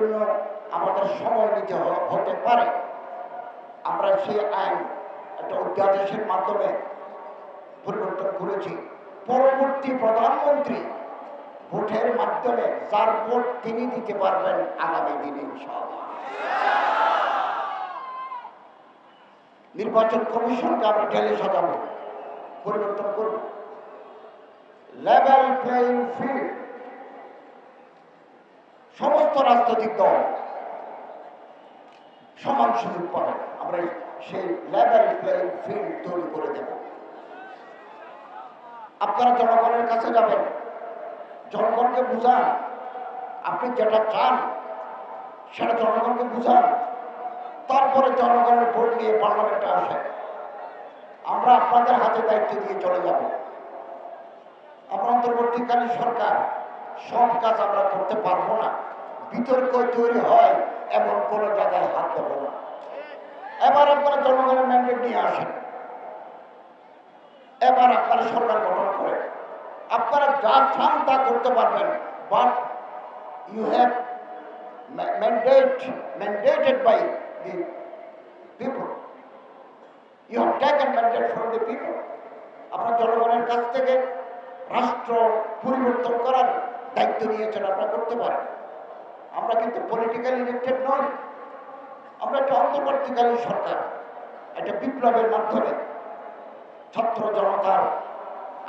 জন্য আমাদের সময় নিতে হতে পারে। আমরা সেই আইন একটা অধ্যাদেশের মাধ্যমে পরিবর্তন করেছি। পরবর্তী প্রধানমন্ত্রী ভোটের মাধ্যমে যার ভোট তিনি দিতে পারবেন আগামী দিনে, ইনশাআল্লাহ। নির্বাচন কমিশনকে আমরা ঢেলে সাজাবো, পরিবর্তন করব। লেভেল প্লেইং ফিল্ড সমস্ত রাজনৈতিক দল সমান সুযোগ পাবে। আমরা সেই লেভেল প্লেইং ফিল্ড তৈরি করে দেব। আপনারা জনগণের কাছে যাবেন। জনগণকে বুঝান। আপনি যেটা চান, সেটা জনগণকে বুঝান। তারপরে জনগণের ভোট নিয়ে পার্লামেন্টে আসে আমরা আপনাদের হাতে দায়িত্ব দিয়ে চলে যাব। আমরা অন্তর্বর্তীকালীন সরকার, সব কাজ আমরা করতে পারব না। বিতর্ক তৈরি হয় এমন কোনো জায়গায় হাত দেবো না। এবার আপনারা জনগণের ম্যান্ডেট নিয়ে আসেন। এবার আপনারা সরকার গঠন করে। আপনারা যা চান তা করতে পারবেন but you have mandate mandated by the people you have taken mandate from the people আপনার জনগণের কাছ থেকে রাষ্ট্র পরিবর্তন করার দায়িত্ব নিয়েছেন, আপনারা করতে পারেন। আমরা কিন্তু পলিটিক্যাল ইলেক্টেড নই। আমরা একটা অন্তর্বর্তীকালীন সরকার, একটা বিপ্লবের মাধ্যমে ছাত্র জনতার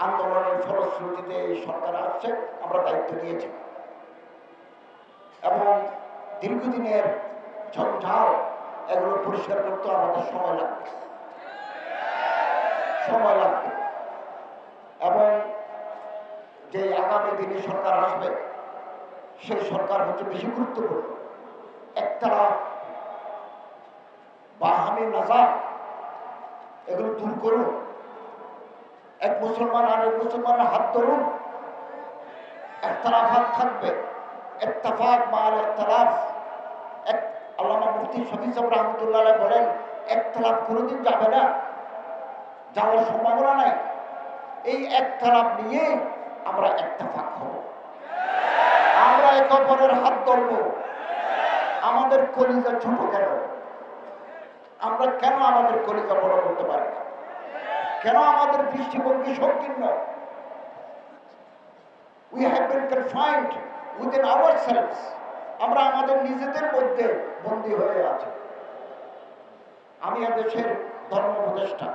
আন্দোলনের ফলশ্রুতিতে এই সরকার আসছে, আমরা দায়িত্ব নিয়েছি। এবং দীর্ঘদিনের ঝঞ্ঝাল এগুলো পরিষ্কার করতে আমাদের সময় লাগবে। সময় লাগবে এবং যে আগামী দিনে সরকার আসবে সেই সরকার হচ্ছে বেশি গুরুত্বপূর্ণ। একতারা বাহামি নাজার এগুলো দূর করুন। এক মুসলমান আর এক মুসলমানের হাত ধরুন। একতলাফাত থাকবে। ইত্তেফাক মাল ইখতলাফ এক আল্লামা মুফতি শফিজ রহমতুল্লাহ বলেন, একতলাফ কোনোদিন যাবে না। যাওয়ার সম্ভাবনা নাই। এই একতলাফ নিয়ে আমরা একতফাক হব। আমরা একে অপরের হাত ধরবো। আমাদের কলিজা ছোট কেন? আমরা কেন আমাদের কলিজা বড় করতে পারি না? কেন আমাদের দৃষ্টিভঙ্গি সংকীর্ণ we have been confined within our selves আমরা আমাদের নিজেদের মধ্যে বন্দী হয়ে আছি। আমি দেশের ধর্ম উপদেষ্টা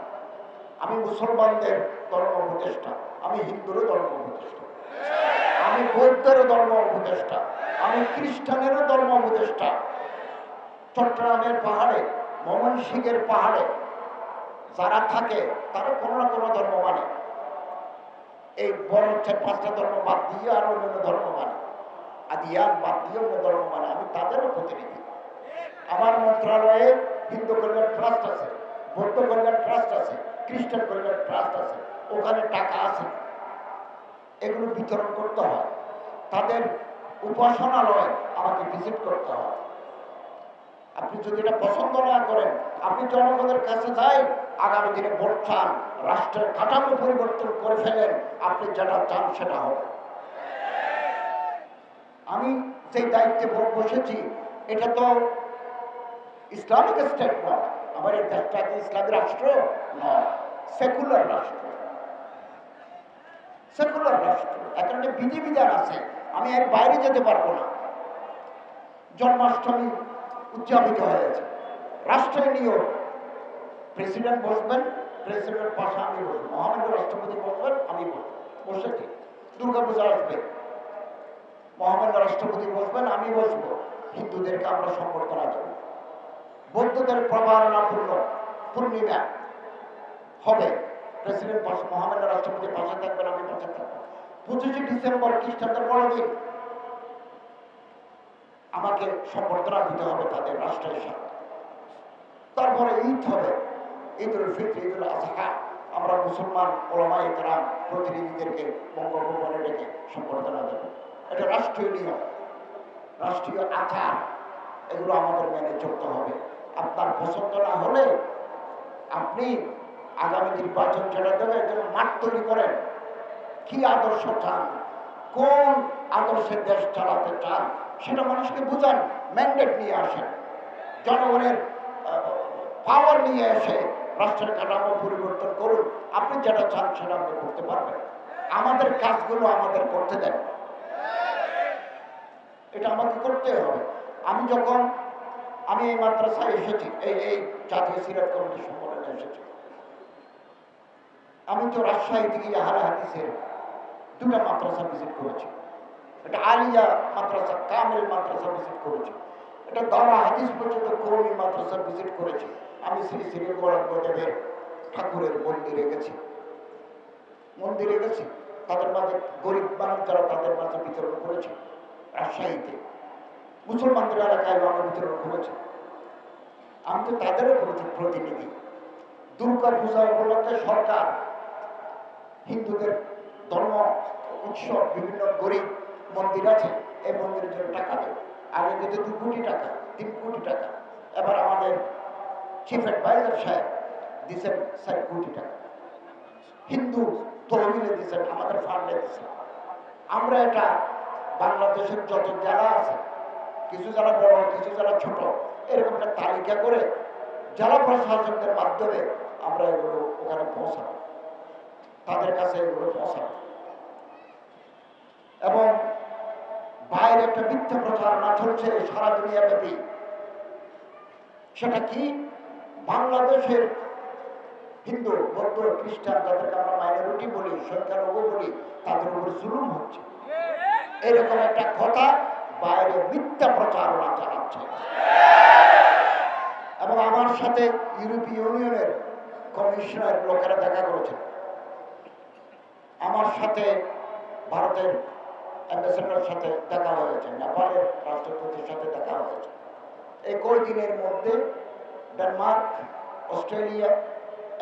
আমি মুসলমানদের ধর্ম উপদেষ্টা আমি হিন্দুরও ধর্ম উপদেষ্টা আমি বৌদ্ধেরও ধর্ম উপদেষ্টা, আমি খ্রিস্টানেরও ধর্ম উপদেষ্টা। চট্টগ্রামের পাহাড়ে মমন ময়মনসিংহের পাহাড়ে যারা থাকে, তারা কোনো না কোনো ধর্ম মানে। এই বড় পাঁচটা ধর্ম বাদ দিয়ে আর অন্যান্য ধর্ম মানে। আদিয়ান বাদ দিয়ে অন্য ধর্ম মানে। আমি তাদেরও প্রতিনিধি। আমার মন্ত্রণালয়ে হিন্দু কল্যাণ ট্রাস্ট আছে, বৌদ্ধ কল্যাণ ট্রাস্ট আছে, খ্রিস্টান কল্যাণ ট্রাস্ট আছে। ওখানে টাকা আছে। এগুলো বিতরণ করতে হয়। তাদের উপাসনালয় আমাকে ভিজিট করতে হয়। আপনি যদি এটা পছন্দ না করেন, আপনি জনগণের কাছে যাই, আগামী দিনে ভোট চান, রাষ্ট্রের কাঠামো পরিবর্তন করে ফেলেন, আপনি যেটা চান সেটা হবে। আমি সেই দায়িত্বে ভোট বসেছি, এটা তো ইসলামিক স্টেট নয়, আমার এই দেশটা কি ইসলামী রাষ্ট্র? নয়, সেকুলার রাষ্ট্র। সেকুলার রাষ্ট্র। এখন একটা বিধিবিধান আছে, আমি এর বাইরে যেতে পারব না। জন্মাষ্টমী উদযাপিত হয়েছে। রাষ্ট্রের নিয়ম, প্রেসিডেন্ট বসবেন, প্রেসিডেন্ট পাশে আমি বসবো। মহামান্য রাষ্ট্রপতি বসবেন, আমি বসবো। বসেছি দুর্গা পূজা আসবে। মহামান্য রাষ্ট্রপতি বসবেন, আমি বসবো। হিন্দুদেরকে আমরা সম্বর্ধনা দেবো বৌদ্ধদের প্রবারণাপূর্ণ পূর্ণিমা হবে। প্রেসিডেন্ট পাশে মহামান্য রাষ্ট্রপতি পাশে থাকবেন, আমি পাশে থাকব। পঁচিশে ডিসেম্বর খ্রিস্টানদের বড়দিন আমাকে সম্বর্ধনা দিতে হবে তাদের রাষ্ট্রের সাথে। তারপরে ঈদ হবে, ঈদুল ফিত্র, ঈদুল আজহা। আমরা মুসলমান ওলামা ইকরাম প্রতিনিধিদেরকে বঙ্গভবনে ডেকে সম্বর্ধনা দেব। এটা রাষ্ট্রীয় নিয়ম, রাষ্ট্রীয় আচার, এগুলো আমাদের মেনে চলতে হবে। আপনার পছন্দ না হলে আপনি আগামী নির্বাচন যেটা দেবে যেন মাঠ তৈরি করেন। কি আদর্শ চান? কোন আদর্শে দেশ চালাতে চান? সেটা মানুষকে বুঝান ম্যান্ডেট নিয়ে আসেন। জনগণের পাওয়ার নিয়ে এসে রাষ্ট্রের কাঠামো পরিবর্তন করুন। আপনি যেটা চান সেটা আপনি করতে পারবেন। আমাদের কাজগুলো আমাদের করতে দেন। এটা আমাকে করতে হবে। আমি যখন, আমি এই মাদ্রাসায় এসেছি, এই এই জাতীয় সিরাত কমিটি সম্মেলনে এসেছি। আমি তো রাজশাহী থেকে আহারা হাদিসের দুটা মাদ্রাসা ভিজিট করেছি এটা আলিয়া মাদ্রাসা, কামেল মাদ্রাসা ভিজিট করেছি এটা দাওরা হাদিস পর্যন্ত কৌমি মাদ্রাসা ভিজিট করেছি আমি শ্রী শ্রী গৌরাঙ্গদেবের ঠাকুরের মন্দিরে গেছি। মন্দিরে গেছি, তাদের মাঝে গরিব মানুষ যারা তাদের মাঝে বিতরণ করেছে, রাজশাহীতে। মুসলমানদের এলাকায় আমরা বিতরণ করেছি। আমি তো তাদেরও প্রতি- প্রতিনিধি। দুর্গা পূজা উপলক্ষে সরকার হিন্দুদের ধর্ম, উৎসব, বিভিন্ন গরিব মন্দির আছে, এই মন্দিরের জন্য টাকা দেয়। আগে দিত দু কোটি টাকা, তিন কোটি টাকা। এবার আমাদের চিফ অ্যাডভাইজার সাহেব দিচ্ছেন চার কোটি টাকা। হিন্দু তহবিলে দিচ্ছেন আমাদের ফান্ডে দিচ্ছেন আমরা এটা বাংলাদেশের যত জেলা আছে, কিছু জেলা বড়, কিছু জেলা ছোট, এরকম একটা তালিকা করে জেলা প্রশাসকদের মাধ্যমে আমরা এগুলো ওখানে পৌঁছাবো। তাদের কাছে এগুলো পৌঁছাবো এবং বাইরে একটা মিথ্যা প্রচারণা চলছে সারা দুনিয়া ব্যাপী। সেটা কি? বাংলাদেশের হিন্দু, বৌদ্ধ, খ্রিস্টান, যাদেরকে আমরা মাইনরিটি বলি, সংখ্যালঘু বলি, তাদের উপর জুলুম হচ্ছে। এরকম একটা কথা বাইরে মিথ্যা প্রচারণা চালাচ্ছে। এবং আমার সাথে ইউরোপীয় ইউনিয়নের কমিশনের লোকেরা দেখা করেছেন। আমার সাথে ভারতের অ্যাম্বাসেডারের সাথে দেখা হয়েছে, নেপালের রাষ্ট্রপতির সাথে দেখা হয়েছে। এই কয়দিনের মধ্যে ডেনমার্ক, অস্ট্রেলিয়া,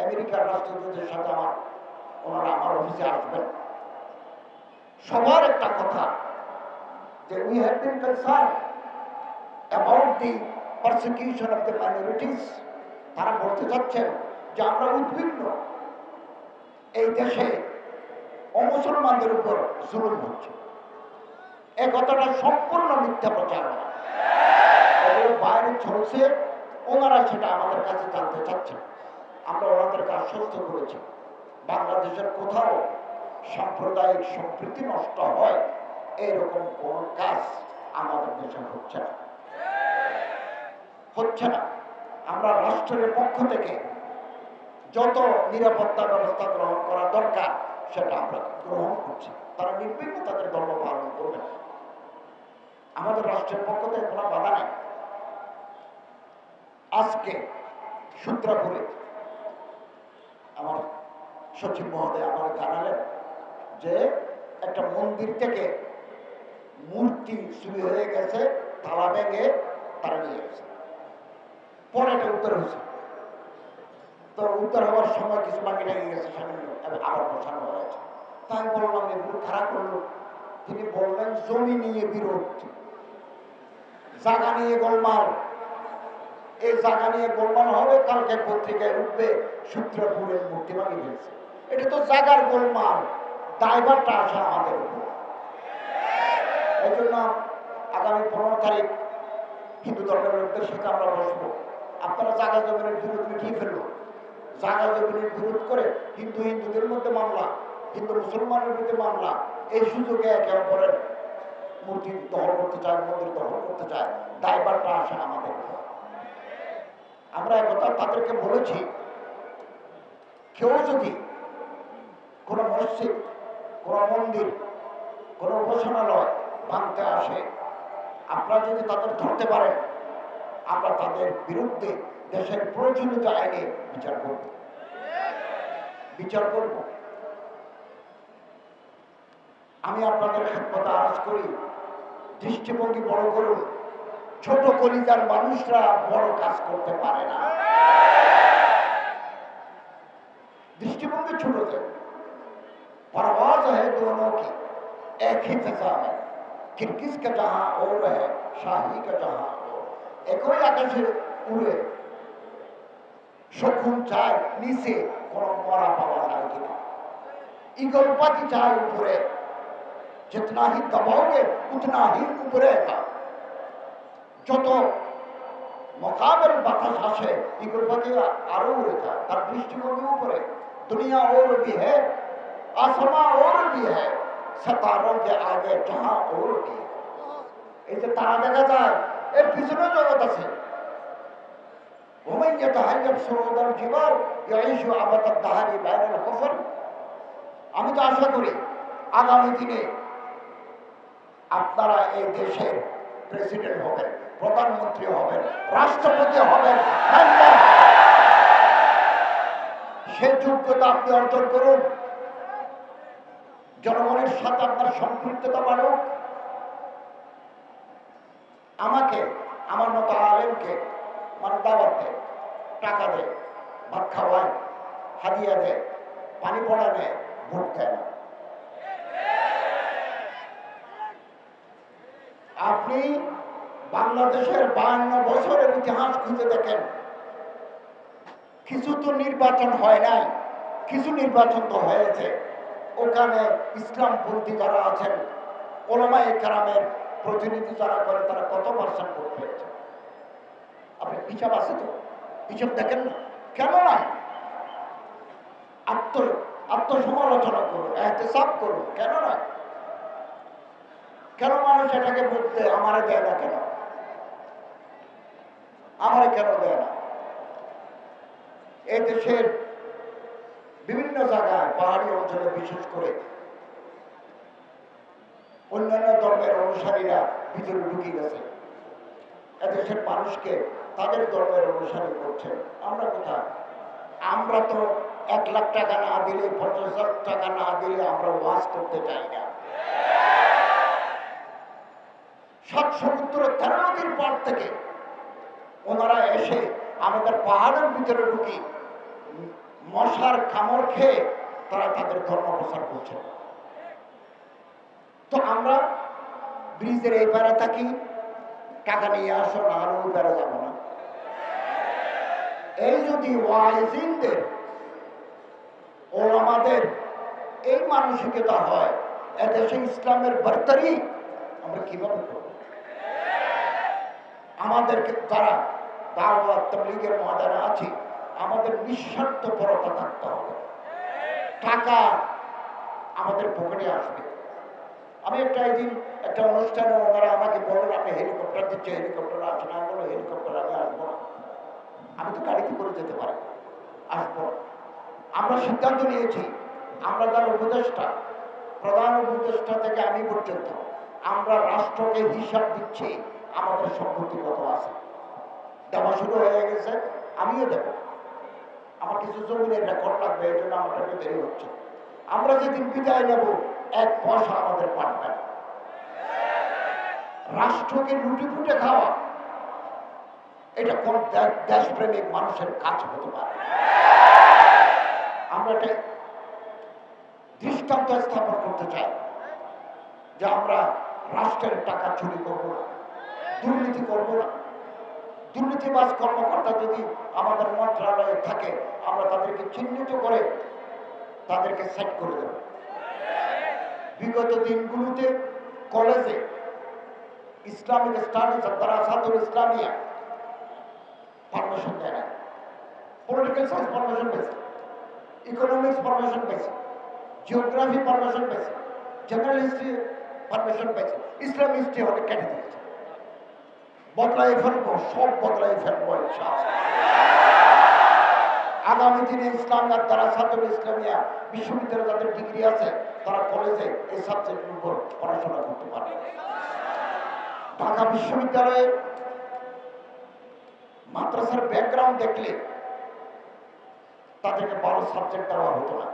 আমেরিকার রাষ্ট্রদূতের সাথে আমার, ওনারা আমার অফিসে আসবেন। সবার একটা কথা, যে we have been concern about the persecution of the minorities তারা বলতে চাচ্ছেন যে আমরা উদ্বিগ্ন। এই দেশে অমুসলমানদের উপর জুলুম হচ্ছে। এ কথাটা সম্পূর্ণ মিথ্যা প্রচারণা বাইরে চলছে, ওনারা সেটা আমাদের কাছে জানতে চাচ্ছেন। আমরা ওনাদেরকে আশ্বস্ত করেছি। বাংলাদেশের কোথাও সাম্প্রদায়িক সম্প্রীতি নষ্ট হয়, এরকম কোন কাজ আমাদের দেশে হচ্ছে না। হচ্ছে না। আমরা রাষ্ট্রের পক্ষ থেকে যত নিরাপত্তা ব্যবস্থা গ্রহণ করা দরকার সেটা আমরা গ্রহণ করছি। তারা নির্বিঘ্নে তাদের ধর্ম পালন করবে। আমাদের রাষ্ট্রের পক্ষ থেকে কোনো বাধা নেই। আজকে সূত্রাপুরে আমার সচিব মহোদয় আমার জানালেন যে একটা মন্দির থেকে মূর্তি চুরি হয়ে গেছে তালা ভেঙে তারা নিয়ে গেছে। পরে এটা উত্তর হয়েছে। তো উত্তর হওয়ার সময় কিছু বাকি লেগে গেছে সামনে। এবং আবার বসানো হয়েছে। তাই বললাম এগুলো খারাপ করল তিনি বললেন, জমি নিয়ে বিরোধ। জায়গা নিয়ে গোলমাল। এই জায়গা নিয়ে গোলমাল হবে, কালকে পত্রিকায় উঠবে সূত্রপুরের মূর্তি ভাঙি ফেলছে এটা তো জাগার গোলমাল। ড্রাইভারটা আসে আমাদের উপর। এই জন্য আগামী পনেরো তারিখ হিন্দু ধর্মের লোকদের সাথে আমরা বসবো। আপনারা জাগা জমিনের বিরোধ মিটিয়ে ফেলল জাগা জমিনের বিরোধ করে হিন্দু হিন্দুদের মধ্যে মামলা, হিন্দু মুসলমানের মধ্যে মামলা, এই সুযোগে একে অপরের মূর্তি দখল করতে চায়, মন্দির দখল করতে চায়, দায়ভারটা আসে আমাদের। আমরা একথা তাদেরকে বলেছি, কেউ যদি কোনো মসজিদ, কোনো মন্দির, কোনো উপাসনালয় ভাঙতে আসে, আপনারা যদি তাদের ধরতে পারেন, আমরা তাদের বিরুদ্ধে দেশের প্রচলিত আইনে বিচার করব বিচার করব আমি আপনাদের খেদমতে আরজ করি দৃষ্টিভঙ্গি বড় করুন ছোট কলিজার মানুষরা বড় কাজ করতে পারে না दृष्टिभंगी छोड़ो थे परवाज है दोनों की एक ही फिजा में किरकिस का जहां और है शाही का जहां और একই আকাশে উড়ে সখুন চায় নিচে, কোন মরা পাওয়া নাই কি ইগো উপাধি চায় উপরে। जितना ही दबाओगे उतना ही उभरेगा जो तो मुकाबल बतास आशे इगुरपति आरो उड़े था तब दृष्टि को भी ऊपर दुनिया और भी है आसमां और भी है सतारों के आगे जहाँ और भी है इसे तारा देखा जाए ये किसने जगत से يتهيب صعود الجبال يعيش عبث الدهر بين الكفر আমি তো আশা করি আগামী দিনে আপনারা এই দেশের প্রেসিডেন্ট হবেন প্রধানমন্ত্রী হবেন রাষ্ট্রপতি হবেন নাইলে সে যোগ্যতা আপনি অর্জন করুন জনগণের সাথে আপনার সম্পৃক্ততা বাড়ুক আমাকে আমার মতো আলেমকে মানে দাওয়াত দেয় টাকা দেয়, ভাত খাওয়ায়, হাদিয়া দেয়, পানি পড়া দেয় ভোট দেয় না। আপনি বাংলাদেশের বায়ান্ন বছরের ইতিহাস খুঁজে দেখেন। কিছু তো নির্বাচন হয় নাই, কিছু নির্বাচন তো হয়েছে। ওখানে ইসলাম ইসলামপন্থী যারা আছেন ওলামাই কারামের প্রতিনিধি যারা করে, তারা কত পার্সেন্ট ভোট পেয়েছে? আপনি হিসাব আছে তো? হিসাব দেখেন না। কেন নাই? আত্ম আত্মসমালোচনা করুন এহতেসাব করুন কেন নয় কেন মানুষ এটাকে বুঝতে আমারে দেয় না কেন? আমারে কেন দেয় না? এই দেশের বিভিন্ন জায়গায়, পাহাড়ি অঞ্চলে বিশেষ করে অন্যান্য ধর্মের অনুসারীরা ভিতরে ঢুকে গেছে। এদেশের মানুষকে তাদের ধর্মের অনুসারী করছে। আমরা কোথায়? আমরা তো এক লাখ টাকা না দিলে, পঞ্চাশ লাখ টাকা না দিলে আমরা ওয়াজ করতে চাই না। সাত সমুদ্র তেরো নদীর থেকে ওনারা এসে আমাদের পাহাড়ের ভিতরে ঢুকি মশার কামড় খেয়ে তারা তাদের ধর্ম প্রচার করছে। তো আমরা ব্রিজের এই পারে থাকি, টাকা নিয়ে আসো, না আর ওই পারে যাব এই যদি ওয়াইজিনদের ও আমাদের এই মানসিকতা হয়, এদেশে ইসলামের বার্তারি আমরা কীভাবে করব? আমাদেরকে তারা দাওয়াত ময়দানে আছি, আমাদের নিঃস্বার্থপরতা থাকতে হবে। টাকা আমাদের পকেটে আসবে। আমি একটা একদিন একটা অনুষ্ঠানে ওনারা আমাকে বললেন, আপনি হেলিকপ্টার দিচ্ছে হেলিকপ্টার আসে না বলল হেলিকপ্টার আমি আসব আমি তো গাড়িতে করে যেতে পারি। আসব আমরা সিদ্ধান্ত নিয়েছি, আমরা যার উপদেষ্টা, প্রধান উপদেষ্টা থেকে আমি পর্যন্ত, আমরা রাষ্ট্রকে হিসাব দিচ্ছি, আমাদের সম্পত্তি কত আছে। দেওয়া শুরু হয়ে গেছে, আমিও দেব। আমার কিছু জমিনের রেকর্ড লাগবে, এই জন্য আমার একটু দেরি হচ্ছে। আমরা যেদিন বিদায় নেব, এক পয়সা আমাদের পাঠবে রাষ্ট্রকে লুটে ফুটে খাওয়া এটা কোন দেশপ্রেমিক মানুষের কাজ হতে পারে। আমরা এটা দৃষ্টান্ত স্থাপন করতে চাই যে আমরা রাষ্ট্রের টাকা চুরি করব না, দুর্নীতি করব না। দুর্নীতিবাজ কর্মকর্তা যদি আমাদের মন্ত্রণালয়ে থাকে, আমরা তাদেরকে চিহ্নিত করে তাদেরকে সেট করে দেব। বিগত দিনগুলোতে কলেজে ইসলামিক স্টাডিজ দারাসাতুল ইসলামিয়া পারমিশন দেয় না পলিটিক্যাল সায়েন্স পারমিশন পেয়েছে ইকোনমিক্স পারমিশন পেয়েছে জিওগ্রাফি পারমিশন পেয়েছে জেনারেল হিস্ট্রি পারমিশন পেয়েছে ইসলাম হিস্ট্রি হলে কেটে দিয়েছে বদলাই ফেলব, সব বদলাই ফেলব। আগামী দিনে ইসলাম আর দ্বারা ছাত্র ইসলামিয়া, বিশ্ববিদ্যালয়ে যাদের ডিগ্রি আছে, তারা কলেজে এই সাবজেক্টের উপর পড়াশোনা করতে পারবে। ঢাকা বিশ্ববিদ্যালয়ে মাদ্রাসার ব্যাকগ্রাউন্ড দেখলে তাদেরকে ভালো সাবজেক্ট দেওয়া হতো না।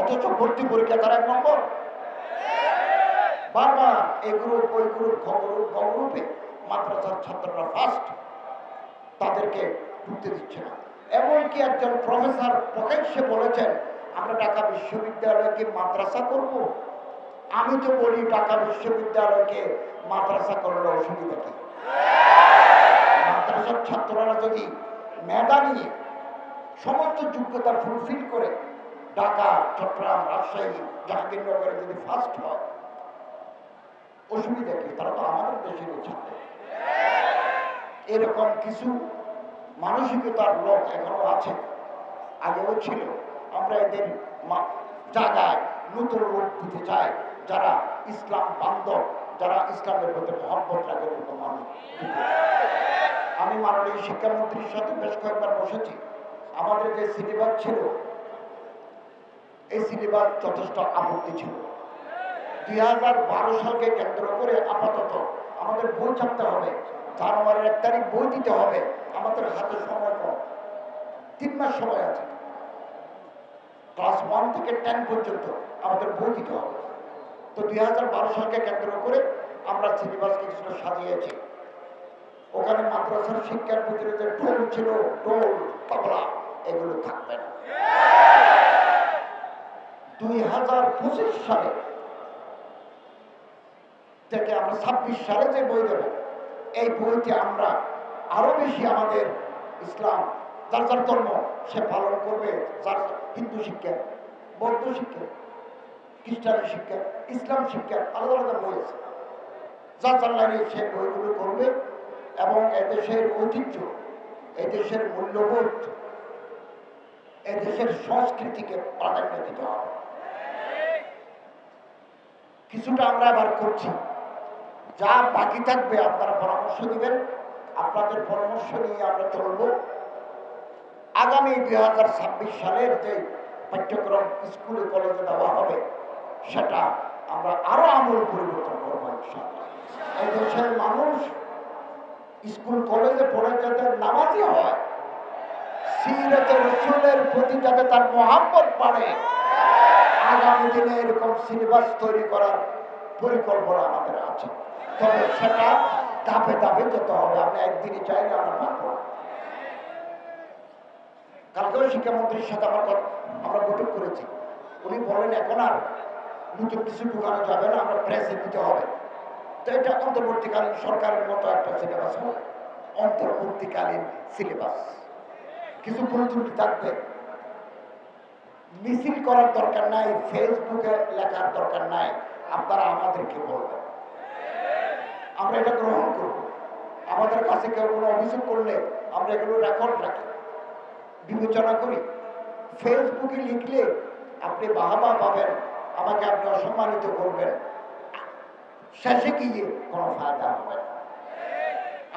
অথচ ভর্তি পরীক্ষা তারা এক নম্বর। বারবার এই গ্রুপ ওই গ্রুপ মাদ্রাসার ছাত্ররা ফার্স্ট তাদেরকে ঢুকতে দিচ্ছে না। এমনকি একজন প্রফেসর প্রকাশ্যে বলেছেন, আমরা ঢাকা বিশ্ববিদ্যালয়কে মাদ্রাসা করব? আমি তো বলি, ঢাকা বিশ্ববিদ্যালয়কে মাদ্রাসা করলে অসুবিধা কি? মাদ্রাসার ছাত্ররা যদি মেধা নিয়ে সমস্ত যোগ্যতা ফুলফিল করে ঢাকা, চট্টগ্রাম, রাজশাহী, জাহাঙ্গীরনগরে যদি ফার্স্ট হয়, অসুবিধা কি? তারা তো আমাদের দেশের ছাত্র। এরকম কিছু মানসিকতার লোক এখনও আছে। আগেও ছিল। আমরা এদের জায়গায় নতুন লোক দিতে চাই। যারা ইসলাম বান্ধব, যারা ইসলামের প্রতি মহব্বত রাখে মানুষ। আমি মাননীয় শিক্ষামন্ত্রীর সাথে বেশ কয়েকবার বসেছি। আমাদের যে সিলেবাস ছিল, এই সিলেবাস যথেষ্ট আপত্তি ছিল। দুই হাজার বারো সালকে কেন্দ্র করে আপাতত আমাদের বই ছাপতে হবে, জানুয়ারির এক তারিখ বই দিতে হবে, আমাদের হাতে সময় কম। তিন মাস সময় আছে। ক্লাস ওয়ান থেকে টেন পর্যন্ত আমাদের বই দিতে হবে। তো দুই হাজার বারো সালকে কেন্দ্র করে আমরা সিলেবাসকে কিছুটা সাজিয়েছি। ওখানে মাদ্রাসার শিক্ষার ভিতরে যে ঢোল ছিল, ঢোল, তবলা, এগুলো থাকবে না। দুই হাজার পঁচিশ সালে থেকে আমরা ছাব্বিশ সালে যে বই দেব, এই বইতে আমরা আরও বেশি আমাদের ইসলাম, যার যার ধর্ম সে পালন করবে, যার হিন্দু শিক্ষা, বৌদ্ধ শিক্ষা, খ্রিস্টান শিক্ষা, ইসলাম শিক্ষা, আলাদা আলাদা বই আছে। যার যার লাইনে সে বইগুলো করবে এবং এদেশের ঐতিহ্য, এদেশের মূল্যবোধ, এদেশের সংস্কৃতিকে প্রাধান্য দিতে হবে। কিছুটা আমরা আবার করছি। যা বাকি থাকবে আপনারা পরামর্শ দিবেন, আপনাদের পরামর্শ নিয়ে আমরা চলব। আগামী দুই হাজার ছাব্বিশ সালের যে পাঠ্যক্রম স্কুলে কলেজে দেওয়া হবে, সেটা আমরা আরও আমূল পরিবর্তন করব। এই দেশের মানুষ স্কুল, কলেজে পড়ে যাতে নামাজি হয়। সিরতে প্রতি যাতে তার মহাব্বত বাড়ে। আগামী দিনে এরকম সিলেবাস তৈরি করার পরিকল্পনা আমাদের আছে। তবে সেটা ধাপে ধাপে যেতে হবে। আপনি একদিনই চাইলে আমরা পারব না। কালকেও শিক্ষামন্ত্রীর সাথে আমার আমরা বৈঠক করেছি। উনি বলেন, এখন আর নতুন কিছু ঢুকানো যাবে না। আমরা প্রেসে দিতে হবে। এটা অন্তর্বর্তীকালীন সরকারের মতো একটা সিলেবাস হবে অন্তর্বর্তীকালীন সিলেবাস কিছু ভুল থাকবে। মিছিল করার দরকার নাই, ফেসবুকে লেখার দরকার নাই। আপনারা আমাদেরকে বলবেন। আমরা এটা গ্রহণ করব। আমাদের কাছে কেউ কোনো অভিযোগ করলে আমরা এগুলো রেকর্ড রাখি, বিবেচনা করি। ফেসবুকে লিখলে আপনি বাহাবা পাবেন, আমাকে আপনি অসম্মানিত করবেন। শেষে গিয়ে কোনো ফায়দা হবে না।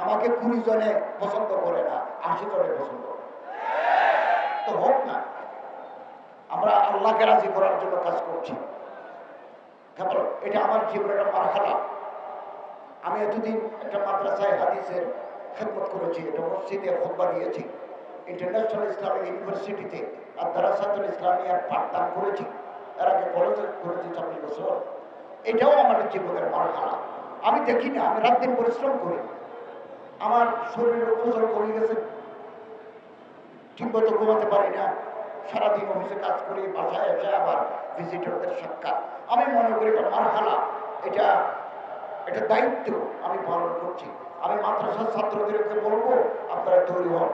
আমাকে কুড়ি জনে পছন্দ করে না, আশি জনে পছন্দ করে। তো হোক না, আমরা আল্লাহকে রাজি করার জন্য কাজ করছি। এটা আমার জীবনের একটা মারখালা আমি এতদিন একটা মাদ্রাসায় হাদিসের খেদমত করেছি এটা মসজিদে খোদবা দিয়েছি। ইন্টারন্যাশনাল ইসলামিক ইউনিভার্সিটিতে আর দারাসাতুল ইসলামিয়ার পাঠদান করেছি। এর আগে কলেজে করেছি চব্বিশ বছর। এটাও আমার জীবনের মারখালা আমি দেখি না, আমি রাত দিন পরিশ্রম করি। আমার শরীরের ওজন কমে গেছে। ঠিকমতো ঘুমাতে পারি না। সারাদিন অফিসে কাজ করি, বাসায় এসে আবার ভিজিটরদের সাক্ষাৎ। আমি মনে করি এটা মারহালা। এটা এটা দায়িত্ব আমি পালন করছি। আমি মাদ্রাসার ছাত্রদেরকে বলব, আপনারা তৈরি হন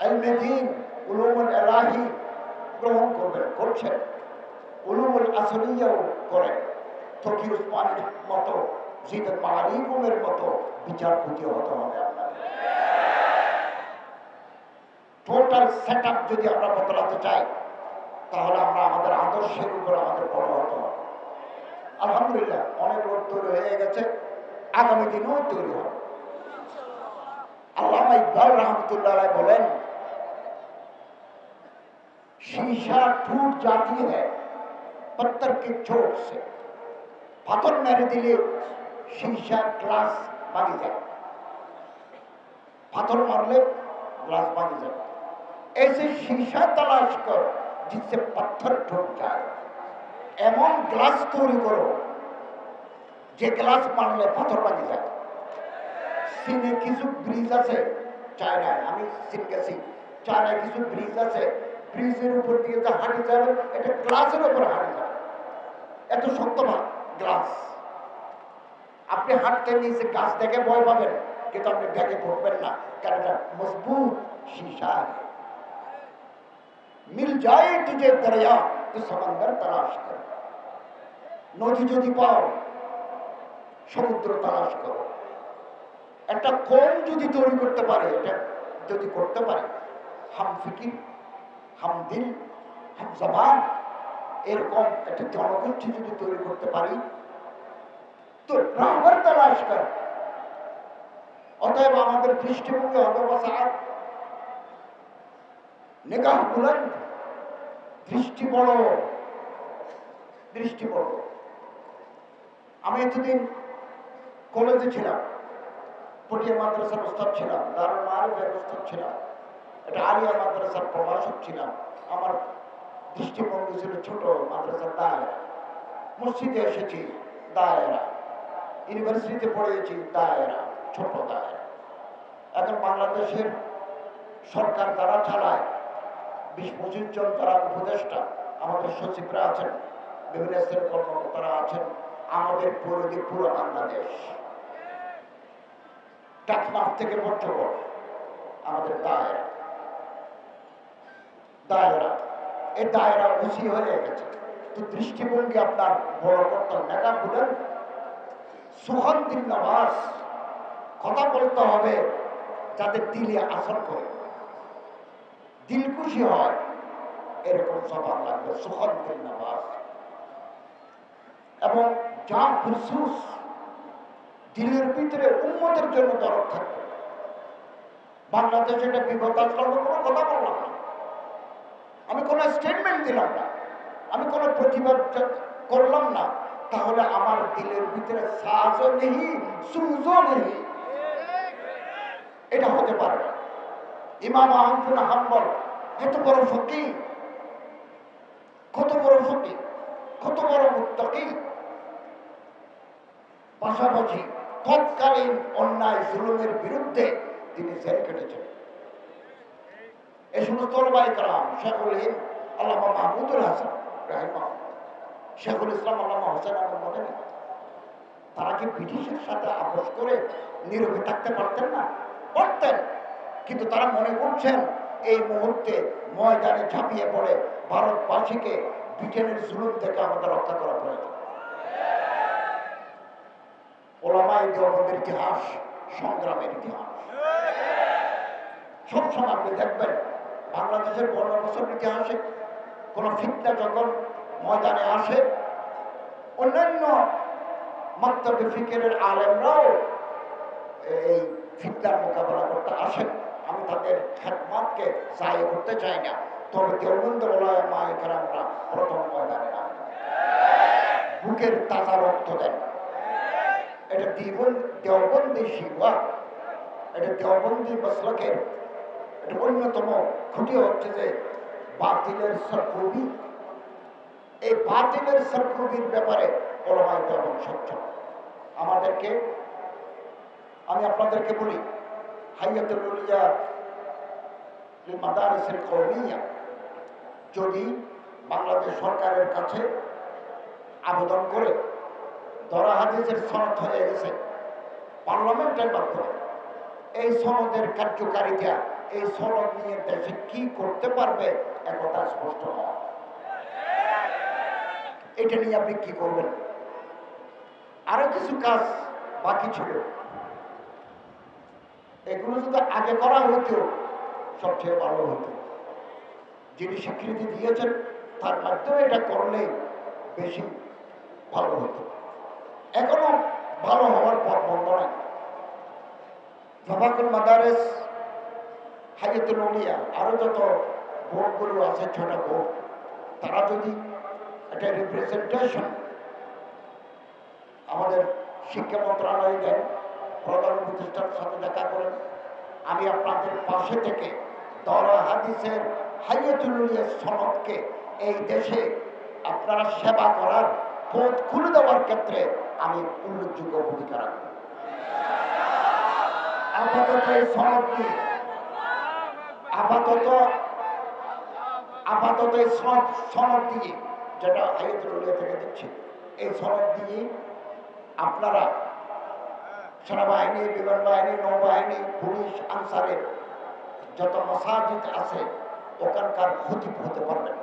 এলমেদিন এলাহি গ্রহণ করবেন, করছেন। উলুমুল আসলিয়াও করেন তকি উসমানের মতো জিদ মালিকুমের মতো বিচারপতি হতে হবে আপনার টোটাল সেট যদি আমরা বদলাতে চাই তাহলে আমরা আমাদের আদর্শের উপর আমাদের বড় হতে হবে আলহামদুলিল্লাহ অনেক লোক তৈরি হয়ে গেছে আগামী দিনেও তৈরি হবে আল্লামা ইকবাল রহমতুল্লাহ আলাই বলেন शीशा टूट जाती है पत्थर के चोट से পাথর মেরে দিলে शीशा গ্লাস ভাঙে যায় পাথর মারলে ग्लास भाग जाए ऐसे शीशा तलाश कर जिससे पत्थर टूट जाए এমন গ্লাস তৈরি করো যে গ্লাস মারলে পাথর ভাঙে যায় চীনে কিছু ব্রিজ আছে চায়নায় আমি চীন গেছি চায়নায় কিছু ব্রিজ আছে ব্রিজের উপর দিয়ে যে হাঁটি যাবে এটা গ্লাসের উপর হাঁটি যাবে এত শক্ত না গ্লাস। আপনি হাঁটতে নিয়েছে গাছ দেখে ভয় পাবেন, কিন্তু আপনি ব্যাগে পড়বেন না কেন এটা মজবুত সীসা। মিল যায় তুজে দরিয়া, তো সমন্দর তালাশ করো। নদী যদি পাও, সমুদ্র তালাশ করো। একটা কোন যদি তৈরি করতে পারে, এটা যদি করতে পারে, হাম ফিকির, হাম দিল, হাম জবান এরকম একটা জনগোষ্ঠী যদি তৈরি করতে পারি, তো রাহবার তালাশ কর। অতএব আমাদের দৃষ্টিভঙ্গি হবে বসাত নিগাহ বুলন্দ দৃষ্টি বড় দৃষ্টি বড়। আমি এতদিন কলেজে ছিলাম, পটিয়া মাদ্রাসার ওস্তাদ ছিলাম, দারুল মারুফের ওস্তাদ ছিলাম এটা আলিয়া মাদ্রাসার প্রভাষক ছিলাম, আমার দৃষ্টিভঙ্গি ছিল ছোট মাদ্রাসার দায়েরা মসজিদে এসেছি, দায়েরা। ইউনিভার্সিটিতে পড়েছি দায়েরা, ছোট দায়েরা। এখন বাংলাদেশের সরকার তারা চালায়। বিশ, পঁচিশ জন তারা উপদেষ্টা, আমাদের সচিবরা আছেন, বিভিন্ন স্তরের কর্মকর্তারা আছেন, আমাদের পরিধি পুরো বাংলাদেশ। টাকমাফ থেকে পর্যটক আমাদের দায়েরা। দায়েরা। এই দায়েরা বেশি হয়ে গেছে। তো দৃষ্টিভঙ্গি আপনার বড় করতে মেগা বলেন, সুগন্ধির নামাজ কথা বলতে হবে যাতে দিলে আসর করে। দিল খুশি হয়, এরকম সবার লাগবে, সুগন্ধির নামাজ। এবং যা ফুসুস দিলের ভিতরে উন্মতের জন্য দরদ থাকবে। বাংলাদেশে এটা আমি কোনো কথা বললাম না। আমি কোনো স্টেটমেন্ট দিলাম না। আমি কোনো প্রতিবাদ করলাম না। তাহলে আমার দিলের ভিতরে সাজও নেই, সুজও নেই। এটা হতে পারে না। ইমাম আহমদুল হাম্বল এত বড় ফকি কত বড় ফকি কত বড় মুত্তাকি। পাশাপাশি তৎকালীন অন্যায় জুলুমের বিরুদ্ধে তিনি জেল কেটেছেন। এই সমস্ত ওলামায়ে কালাম হাসান রাহিমা শেখুল তারা কি ব্রিটিশের সাথে আপোষ করে নীরবে থাকতে পারতেন না? পারতেন। কিন্তু তারা মনে করছেন, এই মুহূর্তে ময়দানে ঝাঁপিয়ে পড়ে ভারতবাসীকে ব্রিটেনের জুলুম থেকে আমাদের রক্ষা করা প্রয়োজন। ওলামাই দেওবন্দের ইতিহাস, সংগ্রামের ইতিহাস। সবসময় আপনি দেখবেন বাংলাদেশের বছর ইতিহাসে কোনো ফিতনা যখন ময়দানে আসে, অন্যান্য মক্তব্য ফিকেরের আলেমরাও এই ফিতনার মোকাবেলা করতে আসেন। আমি তাদের খেদমাতকে সাহায্য করতে চাই না। তবে দেওবন্দ ওলায় মায়েরা প্রথম ময়দানে নামেন বুকের তাজা রক্ত দেন। এটা দিবন দেওবন্দি শিবা এটা দেওবন্দি মসলকের এটা অন্যতম খুঁটি হচ্ছে যে বাতিলের সরকবি এই বাতিলের সরকবির ব্যাপারে ওলামাই দেওবন সচ্ছল আমাদেরকে, আমি আপনাদেরকে বলি, হাইয়াতুল উলিয়া মাদারিসের কৌমিয়া যদি বাংলাদেশ সরকারের কাছে আবেদন করে ধরা হাদিসের সনদ হয়ে গেছে, পার্লামেন্টের মাধ্যমে, এই সনদের কার্যকারিতা এই সনদ নিয়ে দেশে কি করতে পারবে একথা স্পষ্ট নয়। এটা নিয়ে আপনি কি করবেন? আরও কিছু কাজ বাকি ছিল। এগুলো যদি আগে করা হতো, সবচেয়ে ভালো হতো। যিনি স্বীকৃতি দিয়েছেন, তার মাধ্যমে এটা করলে বেশি ভালো হতো। এখনও ভালো হওয়ার পথ বন্ধ নাই। মাদারেস হাইয়াতুল উলিয়া, আরও যত বোর্ডগুলো আছে, ছোট বোর্ড তারা যদি একটা রিপ্রেজেন্টেশন আমাদের শিক্ষা মন্ত্রণালয় দেন, প্রধান উপদেষ্টার সাথে দেখা করেন, আমি আপনাদের পাশে থেকে দরা হাদিসের হাইয়াতুল উলিয়া সনদকে এই দেশে আপনারা সেবা করার পথ খুলে দেওয়ার ক্ষেত্রে আমি উল্লেখযোগ্য ভূমিকা রাখব। আপাতত এই সনদ আপাতত আপাতত এই সনদ সনদ দিয়ে, যেটা হাইয়াতুল উলিয়া থেকে দিচ্ছি, এই সনদ দিয়ে আপনারা সেনাবাহিনী বিমান বাহিনী নৌবাহিনী, পুলিশ, আনসারের যত মসাজিদ আছে, ওখানকার ক্ষতি হতে পারবেন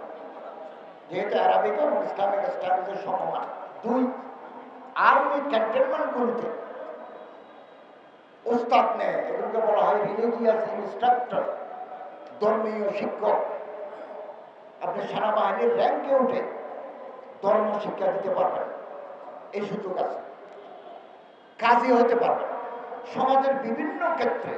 যেহেতু আরবিক এবং ইসলামিক স্টাডিজের সমমান, দুই আর্মি ক্যান্টনমেন্টগুলোতে উস্তাদ নেয়, এগুলোকে বলা হয় রিলিজিয়াস ইনস্ট্রাক্টর ধর্মীয় শিক্ষক। আপনি সেনাবাহিনীর র্যাঙ্কে উঠে ধর্ম শিক্ষা দিতে পারবেন। এই সুযোগ আছে। কাজী হতে পারবেন। সমাজের বিভিন্ন ক্ষেত্রে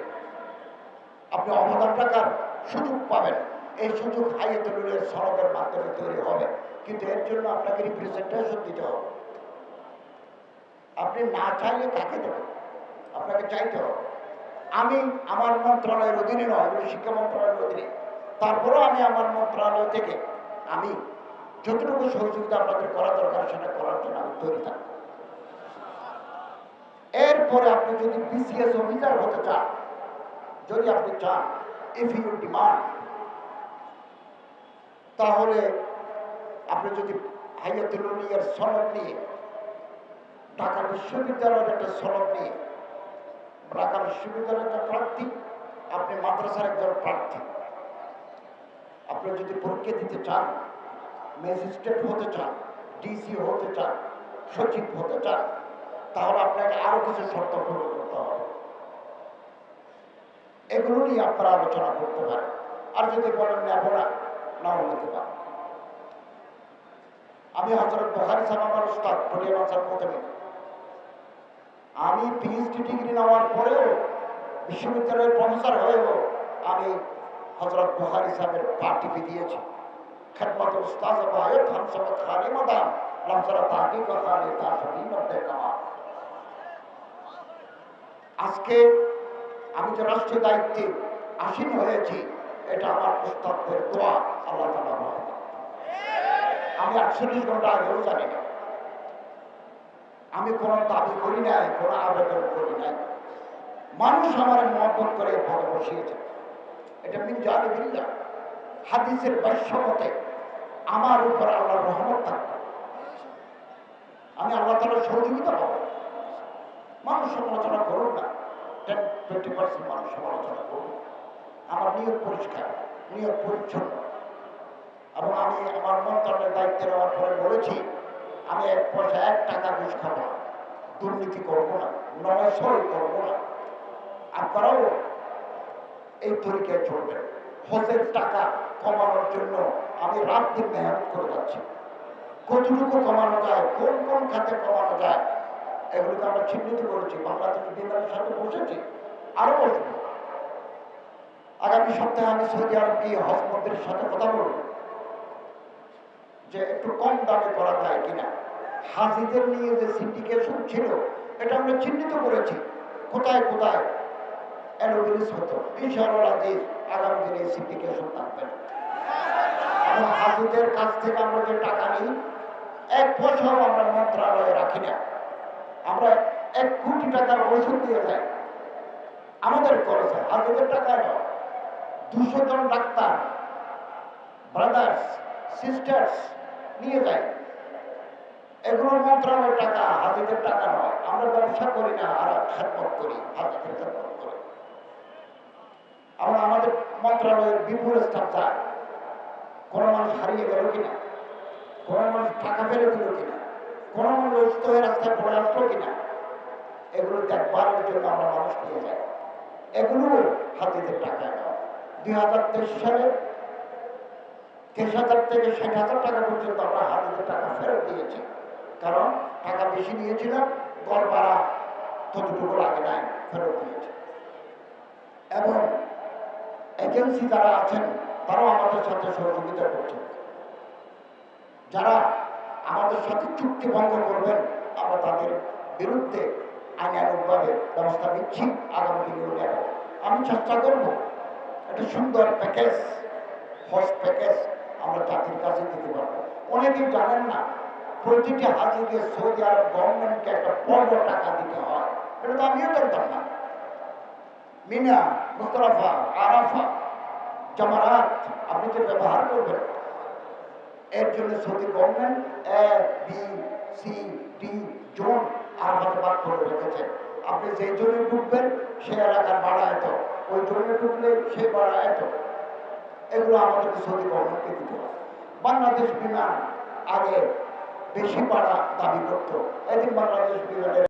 আপনি অবদান রাখার সুযোগ পাবেন। এই সুযোগ হাইয়েতুলের সড়কের মাধ্যমে তৈরি হবে। কিন্তু এর জন্য আপনাকে রিপ্রেজেন্টেশন দিতে হবে। আপনি না চাইলে কাকে দেবেন? আপনাকে চাইতে হবে। আমি আমার মন্ত্রণালয়ের অধীনে নয়, আমি শিক্ষা মন্ত্রণালয়ের অধীনে। তারপরেও আমি আমার মন্ত্রণালয় থেকে আমি যতটুকু সহযোগিতা আপনাদের করা দরকার, সেটা করার জন্য আমি তৈরি থাকব। এরপরে আপনি যদি বিসিএস অফিসার হতে চান, যদি আপনি চান ইফ ইউ ডিমান্ড তাহলে আপনি যদি হাইয়াতুল সনদ নিয়ে, ঢাকা বিশ্ববিদ্যালয়ের একটা সনদ নিয়ে ঢাকা বিশ্ববিদ্যালয়ের একটা প্রার্থী, আপনি মাদ্রাসার একজন প্রার্থী। আপনি যদি পরীক্ষা দিতে চান, ম্যাজিস্ট্রেট হতে চান, ডিসি হতে চান, সচিব হতে চান, তাহলে আপনাকে আরও কিছু শর্ত পূরণ করতে হবে। এগুলো নিয়ে আপনারা আলোচনা করতে পারেন। আর যদি বলেন নেব না নাও নিতে পারেন আমি হজরত বহারি সাহেব আমার উস্তাদ পটিয়া বাচ্চার প্রথমে আমি পিএইচডি ডিগ্রি নেওয়ার পরেও বিশ্ববিদ্যালয়ের প্রফেসর হয়েও আমি হজরত বহারি সাহেবের পা টিপে দিয়েছি আজকে আমি দায়িত্বে হয়েছি, এটা আমার আল্লাহ তালা। আমি আটচল্লিশ ঘণ্টা আগেও জানি না। আমি কোনো দাবি করি নাই, কোনো আবেদন করি নাই। মানুষ আমার মহব্বত করে ভালো বসিয়েছে এটা মিন জানি বিল্লা হাদিসের বৈশ্যমতে আমার উপর আল্লাহর রহমত থাকবে। আমি আল্লাহ তালার সহযোগিতা পাবো। মানুষ সমালোচনা করুন না। টেন টোয়েন্টি পার্সেন্ট মানুষ সমালোচনা করুন আমার নিয়োগ পরিষ্কার নিয়োগ পরিচ্ছন্ন। এবং আমি আমার মন্ত্রণালয়ের দায়িত্বে নেওয়ার পরে বলেছি আমি এক পয়সা, এক টাকা ঘুষ খাব না। দুর্নীতি করব না নয় করব না। আপনারাও এই তরিকায় চলবেন হজের টাকা কমানোর জন্য আমি রাত দিন মেহনত করে যাচ্ছি। কতটুকু কমানো যায়, কোন কোন খাতে কমানো যায়, এগুলোকে আমরা চিহ্নিত করেছি। বাংলাদেশ বিমানের সাথে বসেছি, আরও বসবো। আগামী সপ্তাহে আমি সৌদি আরব গিয়ে হজ মন্ত্রীর সাথে কথা বলব। যে একটু কম দামে করা যায় কিনা। হাজিদের নিয়ে যে সিন্ডিকেশন ছিল, এটা আমরা চিহ্নিত করেছি। কোথায় কোথায়? অ্যানোবিলিস হতো। ইনশাআল্লাহ আজিজ, আগামী দিনে সিন্ডিকেশন থাকবে। এবং হাজিদের কাছ থেকে আমরা যে টাকা নিই, এক পয়সাও আমরা মন্ত্রণালয়ে রাখি না। আমরা এক কোটি টাকার ওষুধ দিয়ে যাই। আমাদের খরচে হাজিদের টাকা নয়। দুশো জন ডাক্তার ব্রাদার্স সিস্টার্স নিয়ে যায়। এগুলোর মন্ত্রণালয়ের টাকা, হাজিদের টাকা নয়। আমরা ব্যবসা করি না, আর খেদমত করি, হাজিদের খেদমত করি। আমরা আমাদের মন্ত্রণালয়ের বিপুল স্টাফ যায়। কোনো মানুষ হারিয়ে গেল কিনা? কোনো মানুষ টাকা ফেলে দিল কিনা? কোনো মানুষ অসুস্থ হয়ে রাস্তায় পড়ে আসলো কিনা? এগুলো দেখবারের জন্য আমরা মানুষ নিয়ে যাই। এগুলো হাজিদের টাকা নেওয়া দুই হাজার তেইশ সালে তেইশ হাজার থেকে ষাট হাজার টাকা পর্যন্ত আমরা হাজিদের টাকা ফেরত দিয়েছি। কারণ টাকা বেশি নিয়েছিলাম, গড় ভাড়া ততটুকু লাগে নাই, ফেরত দিয়েছি। এবং এজেন্সি যারা আছেন, তারাও আমাদের সাথে সহযোগিতা করছেন। যারা আমাদের সাথে চুক্তি ভঙ্গ করবেন, আমরা তাদের বিরুদ্ধে আইনানুগভাবে ব্যবস্থা নিচ্ছি আগামী দিনেও নেব। আমি চেষ্টা করব, একটা সুন্দর প্যাকেজ, হজ প্যাকেজ আমরা জাতির কাছে দিতে পারব। অনেকেই জানেন না, প্রতিটি হাজিকে সৌদি আরব গভর্নমেন্টকে একটা বড় টাকা দিতে হয়। এটা তো আমিও জানতাম না। মিনা মুস্তরাফা আরাফা, জামারাত, আপনি যে ব্যবহার করবেন, এর জন্য Saudi government A B C D zone আরাফাতে ভাগ করে রেখেছে। আপনি যে জোনে ঢুকবেন সে এলাকার ভাড়া এত, ওই জোনে ঢুকলে সে ভাড়া এত। এগুলো আমাদেরকে সৌদি গভর্নমেন্টকে দিতে হবে। বাংলাদেশ বিমান আগে বেশি পাড়া দাবি করত। এদিন বাংলাদেশ বিভাগের